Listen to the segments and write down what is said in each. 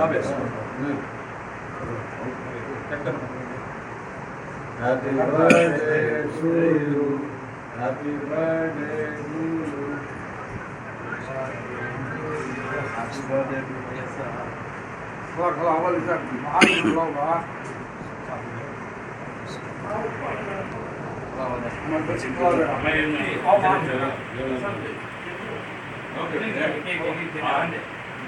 Happy birthday to you. Happy birthday to you. Happy birthday to you. Kalau kalau awal bisa, maaf kalau maaf. Okay.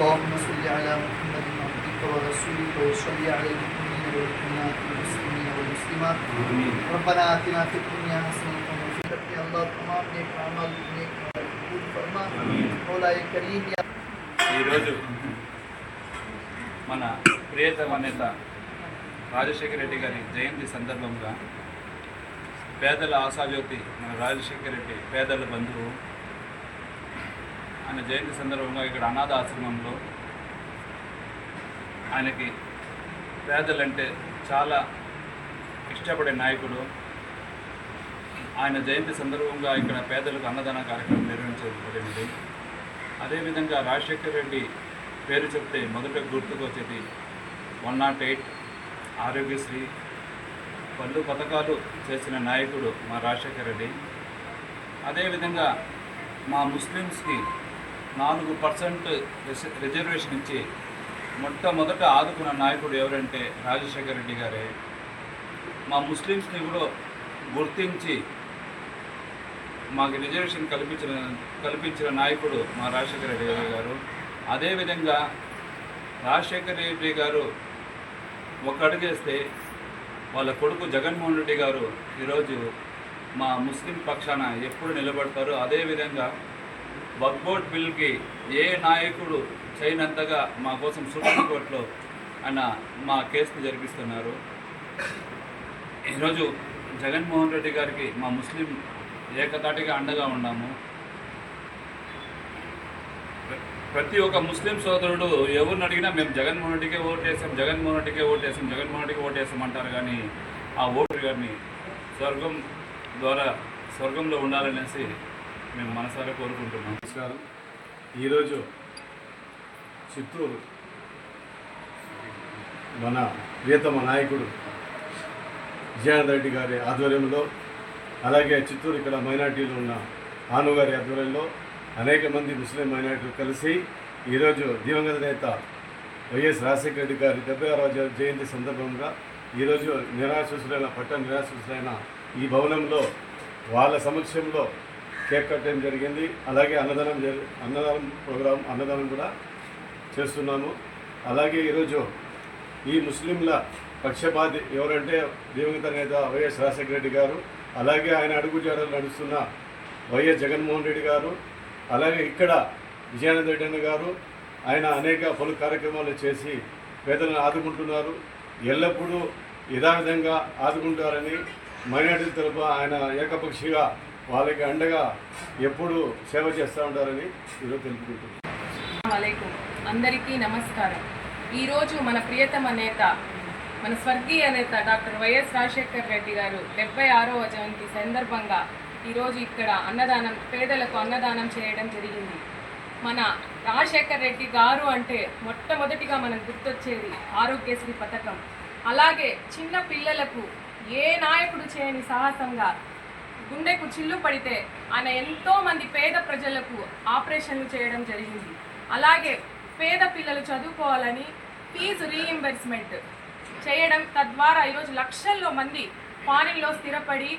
اللهم صل على محمد عبدك ورسولك وصل على المؤمنين والمؤمنات والمسلمين والمسلمات ربنا آتنا في الدنيا حسنة وفي الآخرة يا الله تمام نیک اعمال نیک اعمال قبول فرما مولا کریم یا ఈరోజు మన ప్రియతమ నేత రాజశేఖర రెడ్డి గారి జయంతి సందర్భంగా పేదల ఆశాజ్యోతి మన రాజశేఖర రెడ్డి పేదల బంధువు ఆయన జయంతి సందర్భంగా ఇక్కడ అనాథ ఆశ్రమంలో ఆయనకి పేదలంటే చాలా ఇష్టపడే నాయకుడు. ఆయన జయంతి సందర్భంగా ఇక్కడ పేదలకు అన్నదాన కార్యక్రమం నిర్వహించబడింది. అదేవిధంగా రాజశేఖర్ రెడ్డి పేరు చెప్తే మొదట గుర్తుకు వచ్చేది వన్ నాట్ ఎయిట్ ఆరోగ్యశ్రీ. పలు పథకాలు చేసిన నాయకుడు మా రాజశేఖర్ రెడ్డి. అదేవిధంగా మా ముస్లిమ్స్కి నాలుగు పర్సెంట్ రిజర్వేషన్ ఇచ్చి మొట్టమొదట ఆదుకున్న నాయకుడు ఎవరంటే రాజశేఖర రెడ్డి గారే. మా ముస్లిమ్స్ని కూడా గుర్తించి మాకు రిజర్వేషన్ కల్పించిన కల్పించిన నాయకుడు మా రాజశేఖర రెడ్డి గారు. అదేవిధంగా రాజశేఖర రెడ్డి గారు ఒక అడుగేస్తే వాళ్ళ కొడుకు జగన్మోహన్ రెడ్డి గారు ఈరోజు మా ముస్లిం పక్షాన ఎప్పుడు నిలబడతారు. అదేవిధంగా వక్బోర్డ్ బిల్కి ఏ నాయకుడు చేయనంతగా మా కోసం సుప్రీంకోర్టులో ఆయన మా కేసును జరిపిస్తున్నారు. ఈరోజు జగన్మోహన్ రెడ్డి గారికి మా ముస్లిం ఏకతాటిగా అండగా ఉన్నాము. ప్రతి ఒక్క ముస్లిం సోదరుడు ఎవరిని అడిగినా మేము జగన్మోహన్ రెడ్డికే ఓటేసాం జగన్మోహన్ రెడ్డికే ఓటేసాం జగన్మోహన్ రెడ్డికి ఓటేసాం అంటారు కానీ ఆ ఓటు గారిని స్వర్గం ద్వారా స్వర్గంలో ఉండాలనేసి మేము మనసారా కోరుకుంటున్నాం. నమస్కారం. ఈరోజు చిత్తూరు మన ప్రియతమ నాయకుడు విజయానంద రెడ్డి గారి ఆధ్వర్యంలో అలాగే చిత్తూరు ఇక్కడ మైనార్టీలు ఉన్న ఆనుగారి ఆధ్వర్యంలో అనేక మంది ముస్లిం మైనార్టీలు కలిసి ఈరోజు దివంగత నేత వైఎస్ రాజశేఖర రెడ్డి గారి డెబ్బై ఆరవ జయంతి సందర్భంగా ఈరోజు నిరాశుసులైన పట్ట నిరాశుసులైన ఈ భవనంలో వాళ్ళ సమక్షంలో కేక్ కట్టడం జరిగింది. అలాగే అన్నదానం జరి అన్నదానం ప్రోగ్రాం అన్నదానం కూడా చేస్తున్నాము. అలాగే ఈరోజు ఈ ముస్లింల పక్షపాతి ఎవరంటే దివంగత నేత వైఎస్ రాజశేఖర రెడ్డి గారు అలాగే ఆయన అడుగుజాడలు నడుస్తున్న వైఎస్ జగన్మోహన్ రెడ్డి గారు అలాగే ఇక్కడ విజయానంద రెడ్డి గారు ఆయన అనేక పలు కార్యక్రమాలు చేసి పేదలను ఆదుకుంటున్నారు. ఎల్లప్పుడూ యథావిధంగా ఆదుకుంటారని మైనార్టీ తరపు ఆయన ఏకపక్షిగా వాళ్ళకి అండగా ఎప్పుడు సేవ చేస్తూ ఉంటారని ఈరోజు తెలుపుకుంటున్నాను అందరికీ నమస్కారం. ఈరోజు మన ప్రియతమ నేత మన స్వర్గీయ నేత డాక్టర్ వైఎస్ రాజశేఖర్ రెడ్డి గారు డెబ్బై ఆరవ జయంతి సందర్భంగా ఈరోజు ఇక్కడ అన్నదానం పేదలకు అన్నదానం చేయడం జరిగింది. మన రాజశేఖర్ రెడ్డి గారు అంటే మొట్టమొదటిగా మనం గుర్తొచ్చేది ఆరోగ్యశ్రీ పథకం. అలాగే చిన్న పిల్లలకు ఏ నాయకుడు చేయని సాహసంగా గుండెకు చిల్లు పడితే ఆయన ఎంతో మంది పేద ప్రజలకు ఆపరేషన్లు చేయడం జరిగింది. అలాగే పేద పిల్లలు చదువుకోవాలని ఫీజు రీఇంబర్స్మెంట్ చేయడం తద్వారా ఈరోజు లక్షల్లో మంది ఫారిన్లో స్థిరపడి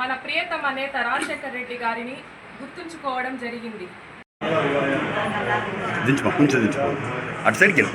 మన ప్రియతమ నేత రాజశేఖర్ రెడ్డి గారిని గుర్తుంచుకోవడం జరిగింది. అటు సైడ్కి వెళ్ళు.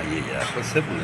అయ్యయ్యా కొద్దిసేపు.